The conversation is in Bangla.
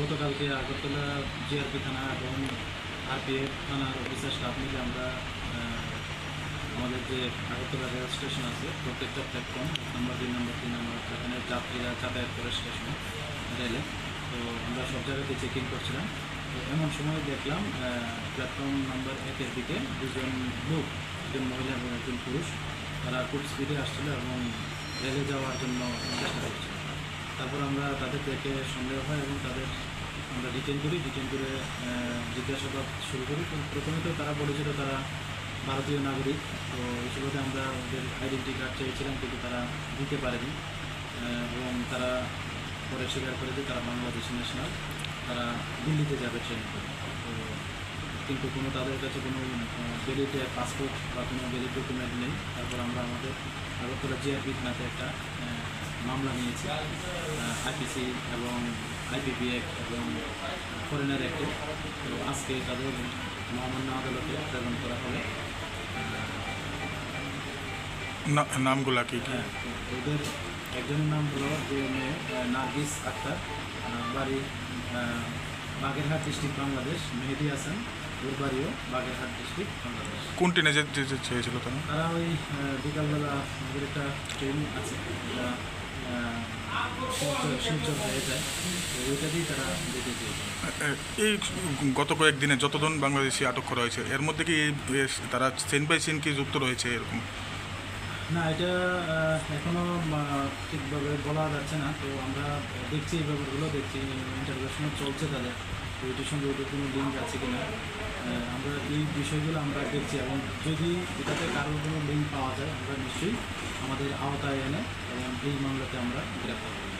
গতকালকে আগরতলা জিআরপি থানা এবং আরপিএফ থানার অফিসার স্টাফ মিলে আমরা আমাদের যে আগরতলা রেল স্টেশন আছে, প্রত্যেকটা প্ল্যাটফর্ম নম্বর, দুই নম্বর, তিন নম্বর, যেখানে যাত্রীরা যাতায়াত করে স্টেশনে রেলে। তো আমরা সব জায়গাতে চেকিং করছিলাম। তো এমন সময় দেখলাম প্ল্যাটফর্ম নাম্বার একের দিকে দুজন লোক, একজন মহিলা এবং একজন পুরুষ, তারা খুব স্পিডে আসছিল এবং রেলে যাওয়ার জন্য চেষ্টা করছিল। তারপর আমরা তাদের দেখে সন্দেহ হয় এবং তাদের আমরা ডিটেন করি ডিটেন করে জিজ্ঞাসাবাদ শুরু করি। প্রথমে তো তারা বলেছিল তারা ভারতীয় নাগরিক। তো এই সুবাদে আমরা ওদের আইডেন্টি কার্ড চেয়েছিলাম, কিন্তু তারা দিতে পারেনি। এবং তারা পরে স্বীকার করে যে তারা বাংলাদেশি ন্যাশনাল তারা দিল্লিতে যাবে ট্রেনে করে। তো কিন্তু কোনো তাদের কাছে কোনো ভ্যালিড পাসপোর্ট বা কোনো ভ্যালিড ডকুমেন্ট নেই। তারপর আমরা আমাদের আগরতলা জিআরপি থানাতে একটা মামলা নিয়েছি আইপিসি এবং আইপিপি অ্যাক্ট এবং ফরেনার অ্যাক্টে এবং আজকে তাদের মহামান্য আদালতে প্রেরণ করা হবে। না- নামগুলা কি? হ্যাঁ ওদের একজনের নাম হলো যে মেয়ে নার্গিস আক্তার। বাড়ি বাগেরহাট ডিস্ট্রিক্ট বাংলাদেশ মেহেদি হাসান। ওর বাড়িও বাগেরহাট ডিস্ট্রিক্ট বাংলাদেশ। কোন ট্রেনে যেতে চেয়েছিল তারা? ওই বিকালবেলা আমাদের একটা ট্রেন আছে এই গত কয়েকদিনে যতজন বাংলাদেশি আটক করা হয়েছে, এর মধ্যে কি তারা সেন বাই সেন কি যুক্ত রয়েছে এরকম? না, এটা এখনও এখনও ঠিকভাবে বলা যাচ্ছে না। তো আমরা দেখছি এই ব্যাপারগুলো, দেখছি ইন্টারভিউশন চলছে তাদের। এটির সঙ্গে ওটির কোনো লিঙ্ক আছে কি না আমরা এই বিষয়গুলো আমরা দেখছি এবং যদি এটাতে কারোর কোনো লিঙ্ক পাওয়া যায়, আমরা নিশ্চয়ই আমাদের আওতায় এনে এবং এই মামলাতে আমরা গ্রেপ্তার করব